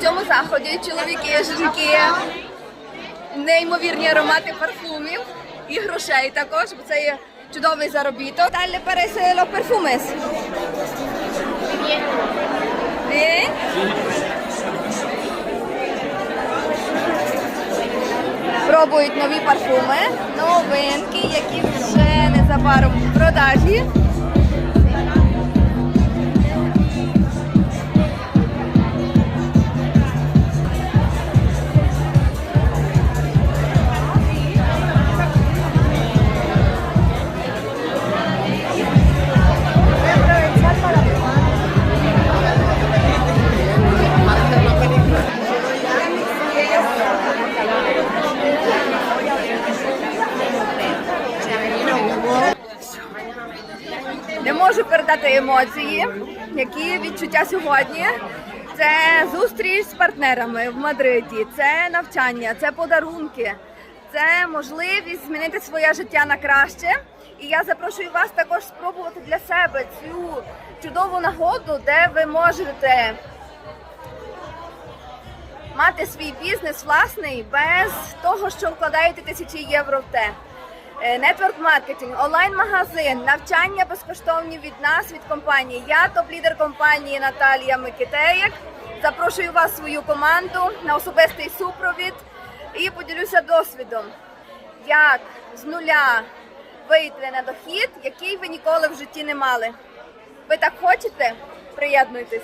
цьому заході чоловіки, жінки, неймовірні аромати парфумів і грошей також, бо це є чудовий заробіток. Далі los perfumes. Пробують нові парфуми, новинки, які вже незабаром в продажі. Можу передати емоції, які відчуття сьогодні. Це зустріч з партнерами в Мадриді, це навчання, це подарунки, це можливість змінити своє життя на краще. І я запрошую вас також спробувати для себе цю чудову нагоду, де ви можете мати свій бізнес власний без того, що вкладаєте тисячі євро в те нетворк-маркетинг, онлайн-магазин, навчання безкоштовні від нас, від компанії. Я топ-лідер компанії Наталія Микитеєк. Запрошую вас в свою команду на особистий супровід і поділюся досвідом, як з нуля вийти на дохід, який ви ніколи в житті не мали. Ви так хочете? Приєднуйтесь.